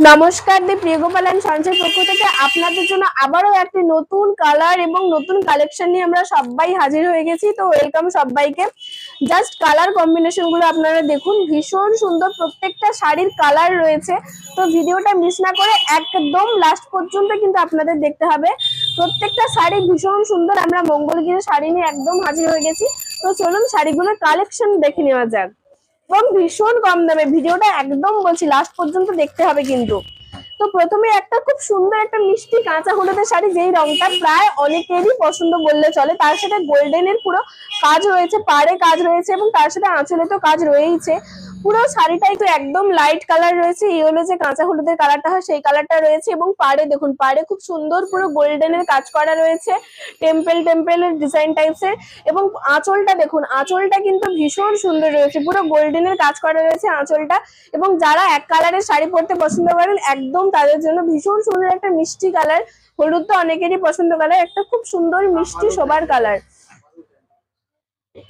নমস্কার দি প্রিয়গোপাল অ্যান্ড সঞ্চয় পক্ষ থেকে আপনাদের জন্য আবারও একটি নতুন কালার এবং নতুন কালেকশন নিয়ে আমরা সবাই হাজির হয়ে গেছি। তো ওয়েলকাম সবাইকে। জাস্ট কালার কম্বিনেশনগুলো আপনারা দেখুন, ভীষণ সুন্দর প্রত্যেকটা শাড়ির কালার রয়েছে। তো ভিডিওটা মিস না করে একদম লাস্ট পর্যন্ত কিন্তু আপনাদের দেখতে হবে। প্রত্যেকটা শাড়ি ভীষণ সুন্দর, আমরা মঙ্গলগিরি শাড়ি নিয়ে একদম হাজির হয়ে গেছি। তো চলুন শাড়িগুলোর কালেকশন দেখে নেওয়া যাক। এবং ভীষণ কম দামে। ভিডিওটা একদম বলছি লাস্ট পর্যন্ত দেখতে হবে কিন্তু। তো প্রথমে একটা খুব সুন্দর একটা মিষ্টি কাঁচা হলুদের শাড়ি, যেই রংটা প্রায় অনেকেরই পছন্দ বললে চলে। তার সাথে গোল্ডেনের পুরো কাজ রয়েছে, পাড়ে কাজ রয়েছে এবং তার সাথে আঁচলে তো কাজ রয়েইছে। পুরো শাড়িটাই তো একদম লাইট কালার রয়েছে। ইয়েলো যে কাঁচা হলুদের কালারটা হয় সেই কালারটা রয়েছে এবং পাড়ে দেখুন পাড়ে খুব সুন্দর পুরো গোল্ডেনের কাজ করা রয়েছে টেম্পেল টেম্পেলের ডিজাইন টাইপসের এবং আঁচলটা দেখুন আঁচলটা কিন্তু ভীষণ সুন্দর রয়েছে পুরো গোল্ডেনের কাজ করা রয়েছে আঁচলটা। এবং যারা এক কালারের শাড়ি পরতে পছন্দ করেন একদম তাদের জন্য ভীষণ সুন্দর একটা মিষ্টি কালার হলুদ তো অনেকেরই পছন্দ কালার একটা খুব সুন্দর মিষ্টি সবার কালার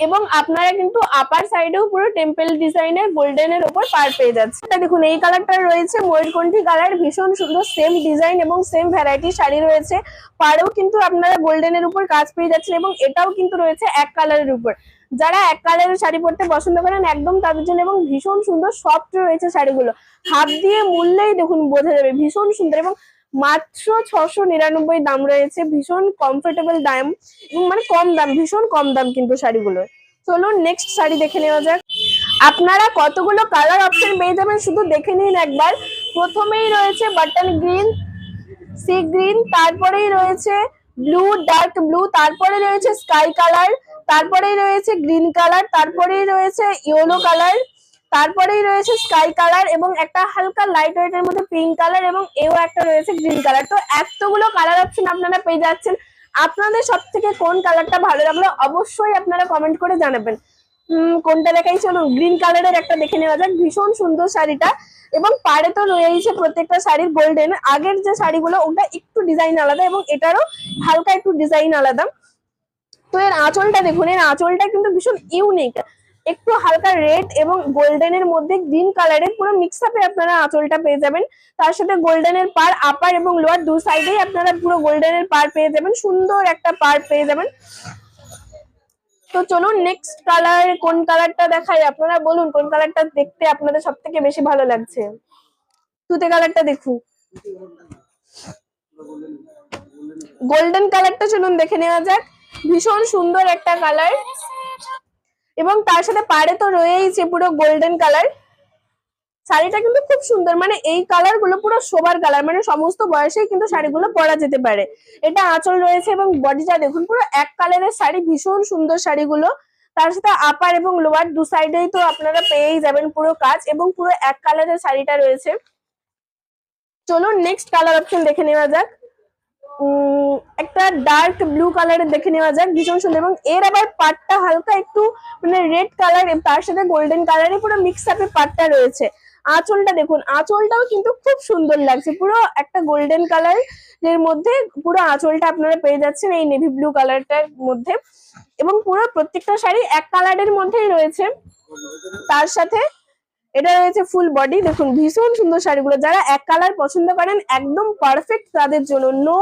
এবং আপনারা কিন্তু আপার সাইডেও পুরো টেম্পল ডিজাইনের গোল্ডেনের ওপর পার পেয়ে যাচ্ছে দেখুন, এই কালারটা রয়েছে, ময়ূরকণ্ঠী কালার ভীষণ সুন্দর সেম ডিজাইন এবং সেম ভ্যারাইটি শাড়ি রয়েছে। পাড়েও কিন্তু আপনারা গোল্ডেনের উপর কাজ পেয়ে যাচ্ছেন এবং এটাও কিন্তু রয়েছে এক কালারের উপর। যারা এক কালারের শাড়ি পরতে পছন্দ করেন, একদম তাদের জন্য এবং ভীষণ সুন্দর সফট রয়েছে শাড়িগুলো। হাত দিয়ে মূল্যেই দেখুন বোঝা যাবে, ভীষণ সুন্দর এবং মাত্র ছশো নিরানব্বই দাম রয়েছে। ভীষণ কমফোর্টেবল দাম এবং মানে কম দাম, ভীষণ কম দাম কিন্তু শাড়িগুলো চলুন নেক্সট শাড়ি দেখে নেওয়া যাক। আপনারা কতগুলো কালার অপশন পেয়ে যাবেন শুধু দেখে নিন একবার। প্রথমেই রয়েছে বাটন গ্রিন সি গ্রিন তারপরেই রয়েছে ব্লু ডার্ক ব্লু তারপরে রয়েছে স্কাই কালার তারপরেই রয়েছে গ্রিন কালার তারপরেই রয়েছে ইয়েলো কালার তারপরেই রয়েছে স্কাই কালার এবং একটা হালকা লাইট ওয়েটের মধ্যে পিঙ্ক কালার এবং এও একটা রয়েছে গ্রিন কালার। তো এতগুলো কালার অপশন আপনারা পেয়ে যাচ্ছেন। আপনাদের সব থেকে কোন কালারটা ভালো লাগল অবশ্যই আপনারা কমেন্ট করে জানাবেন। কোনটা দেখাই? চলুন গ্রিন কালারের একটা দেখে নেওয়া যাক। ভীষণ সুন্দর শাড়িটা এবং পাড়ে তো রয়েছে প্রত্যেকটা শাড়ির গোল্ডেন আগের যে শাড়িগুলো, ওটা একটু ডিজাইন আলাদা এবং এটারও হালকা একটু ডিজাইন আলাদা। তো এর আঁচলটা দেখুন, এর আঁচলটা কিন্তু ভীষণ ইউনিক একটু হালকা রেড এবং গোল্ডেনের মধ্যে গ্রিন কালারের পুরো মিক্স আপে আপনারা আঁচলটা পেয়ে যাবেন। তার সাথে গোল্ডেনের পার আপার এবং লোয়ার দু সাইডেই আপনারা পুরো গোল্ডেনের পার পেয়ে যাবেন। সুন্দর একটা পার পেয়ে যাবেন। তো চলুন নেক্সট কালার কোন কালারটা দেখাই? আপনারা বলুন, কোন কালারটা দেখতে আপনাদের সব থেকে বেশি ভালো লাগছে? তুতে কালারটা দেখুন। গোল্ডেন কালারটা চলুন দেখে নেওয়া যাক। ভীষণ সুন্দর একটা কালার এবং তার সাথে পাড়ে তো রয়েইছে পুরো গোল্ডেন কালার শাড়িটা কিন্তু খুব সুন্দর মানে এই কালারগুলো পুরো সোবার কালার মানে সমস্ত বয়সেই কিন্তু শাড়িগুলো পরা যেতে পারে। এটা আঁচল রয়েছে এবং বডিটা দেখুন, পুরো এক কালারের শাড়ি, ভীষণ সুন্দর শাড়িগুলো। তার সাথে আপার এবং লোয়ার দু সাইডেই তো আপনারা পেয়েই যাবেন পুরো কাজ এবং পুরো এক কালারের শাড়িটা রয়েছে। চলুন নেক্সট কালার অপশন দেখে নেওয়া যাক। একটা ডার্ক ব্লু কালারের দেখে নেওয়া যাক, ভীষণ সুন্দর। এবং এর আবার পাটটা হালকা একটু মানে রেড কালার তার সাথে গোল্ডেন কালারের পুরো মিক্স আপে পাটটা রয়েছে। আঁচলটা দেখুন, আঁচলটাও কিন্তু খুব সুন্দর লাগছে। পুরো একটা গোল্ডেন কালারের মধ্যে পুরো আঁচলটা আপনারা পেয়ে যাচ্ছেন এই নেভি ব্লু কালারটার মধ্যে। এবং পুরো প্রত্যেকটা শাড়ি এক কালারের মধ্যেই রয়েছে। তার সাথে এটা রয়েছে ফুল বডি দেখুন, ভীষণ সুন্দর শাড়িগুলো। যারা এক কালার পছন্দ করেন, একদম পারফেক্ট তাদের জন্য। নো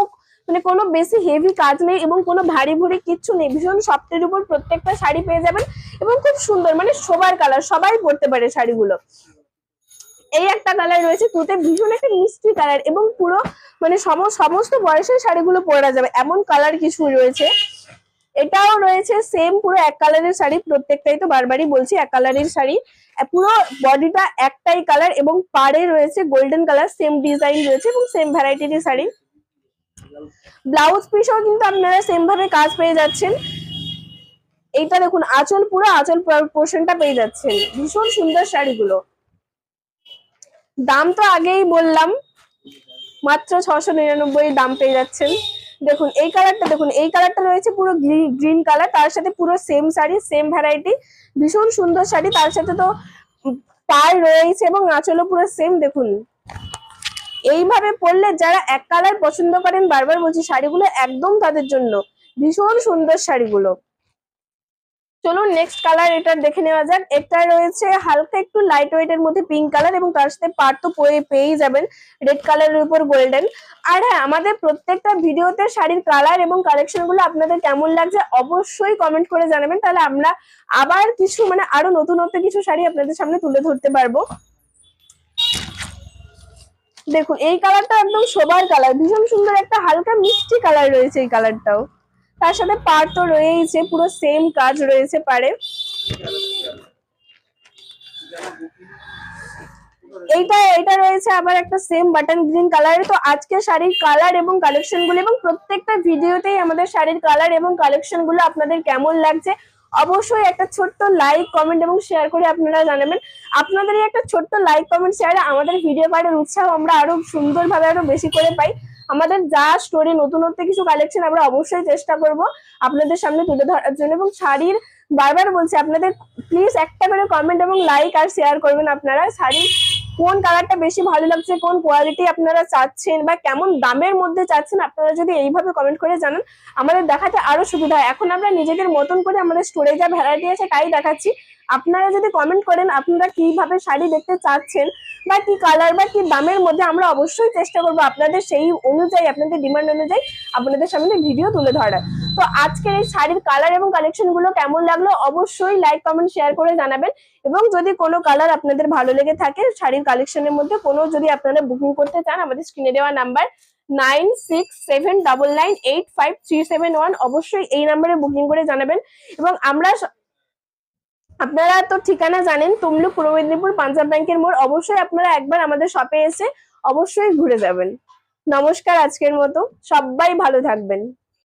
মানে কোনো বেশি হেভি কাজ নেই এবং কোনো ভারী ভুরি কিচ্ছু নেই। ভীষণ সফটের উপর প্রত্যেকটা শাড়ি পেয়ে যাবেন এবং খুব সুন্দর মানে সবার কালার সবাই পরতে পারে শাড়িগুলো। এই একটা কালার রয়েছে তুতে ভীষণ একটা মিষ্টি কালার এবং পুরো মানে সম- সমস্ত বয়সের শাড়িগুলো পরা যাবে, এমন কালার কিছু রয়েছে। এটাও রয়েছে সেম পুরো এক কালারের শাড়ি, প্রত্যেকটাই তো বারবারই বলছি এক কালারের শাড়ি। পুরো বডিটা একটাই কালার এবং পাড়ে রয়েছে গোল্ডেন কালার সেম ডিজাইন রয়েছে এবং সেম ভ্যারাইটির শাড়ি। ব্লাউজ পিসও কিন্তু আপনারা সেম ভাবে কাজ পেয়ে যাচ্ছেন। এইটা দেখুন, আঁচল পুরো, আঁচল পোর্শনটা পেয়ে যাচ্ছেন। ভীষণ সুন্দর শাড়িগুলো। দাম তো আগেই বললাম, মাত্র ছশো নিরানব্বই দাম পেয়ে যাচ্ছেন। দেখুন, এই কালারটা দেখুন, এই কালারটা রয়েছে পুরো গ্রিন কালার তার সাথে পুরো সেম শাড়ি সেম ভ্যারাইটি ভীষণ সুন্দর শাড়ি, তার সাথে তো পার রয়েছে এবং আঁচলও পুরো সেম দেখুন। এইভাবে পরলে যারা এক কালার পছন্দ করেন বারবার বলছি, শাড়িগুলো একদম তাদের জন্য। ভীষণ সুন্দর শাড়িগুলো। চলুন নেক্সট কালার এটা দেখে নেওয়া যাক। একটা রয়েছে হালকা একটু লাইট ওয়েট এর মধ্যে পিঙ্ক কালার এবং তার সাথে পার তো পেয়েই যাবেন রেড কালারের উপর গোল্ডেন আর হ্যাঁ আমাদের প্রত্যেকটা ভিডিওতে শাড়ির কালার এবং কালেকশনগুলো আপনাদের কেমন লাগছে অবশ্যই কমেন্ট করে জানাবেন। তাহলে আমরা আবার কিছু মানে আরও নতুনত্ব কিছু শাড়ি আপনাদের সামনে তুলে ধরতে পারব। দেখুন, এই কালারটা একদম সোবার কালার ভীষণ সুন্দর একটা হালকা মিষ্টি কালার রয়েছে এই কালারটাও তার সাথে পার তো রয়েইছে পুরো সেম কাজ রয়েছে পারে এইটা এটা রয়েছে আবার একটা সেম বাটন গ্রিন কালারের তো আজকে শাড়ির কালার এবং কালেকশনগুলো এবং প্রত্যেকটা ভিডিওতেই আমাদের শাড়ির কালার এবং কালেকশনগুলো আপনাদের কেমন লাগছে অবশ্যই একটা ছোট্ট লাইক কমেন্ট এবং শেয়ার করে আপনারা জানাবেন। আপনাদের একটা ছোট্ট লাইক কমেন্ট শেয়ারে আমাদের ভিডিও পাড়ের উৎসাহ আমরা আরও সুন্দরভাবে আরও বেশি করে পাই। আমাদের যা স্টোরি নতুনত্ব কিছু কালেকশন আমরা অবশ্যই চেষ্টা করব আপনাদের সামনে তুলে ধরার জন্য এবং শাড়ির বারবার বলছি, আপনাদের প্লিজ একটা করে কমেন্ট এবং লাইক আর শেয়ার করবেন আপনারা। শাড়ির কোন কালারটা বেশি ভালো লাগছে, কোন কোয়ালিটি আপনারা চাচ্ছেন বা কেমন দামের মধ্যে চাচ্ছেন আপনারা যদি এইভাবে কমেন্ট করে জানান, আমাদের দেখাতে আরও সুবিধা হয়। এখন আমরা নিজেদের মতন করে আমাদের স্টোরে যা ভ্যারাইটি আছে তাই দেখাচ্ছি। আপনারা যদি কমেন্ট করেন, আপনারা কীভাবে শাড়ি দেখতে চাচ্ছেন বা কি কালার বা কি দামের মধ্যে আমরা অবশ্যই চেষ্টা করব আপনাদের সেই অনুযায়ী, আপনাদের ডিমান্ড অনুযায়ী আপনাদের সামনে ভিডিও তুলে ধরার। তো আজকের এই শাড়ির কালার এবং কালেকশনগুলো কেমন লাগল অবশ্যই লাইক কমেন্ট শেয়ার করে জানাবেন। এবং যদি কোনো কালার আপনাদের ভালো লেগে থাকে শাড়ির কালেকশনের মধ্যে, কোনো যদি আপনারা বুকিং করতে চান, আমাদের স্ক্রিনে দেওয়া number nine six seven double nine eight five three seven one অবশ্যই এই নাম্বারে বুকিং করে জানাবেন। এবং আমরা আপনারা তো ঠিকানা জানেন, তমলুক পূর্ব মেদিনীপুর পাঞ্জাব ব্যাংকের মোড়। অবশ্যই আপনারা একবার আমাদের শপে এসে অবশ্যই ঘুরে যাবেন। নমস্কার আজকের মতো। সবাই ভালো থাকবেন।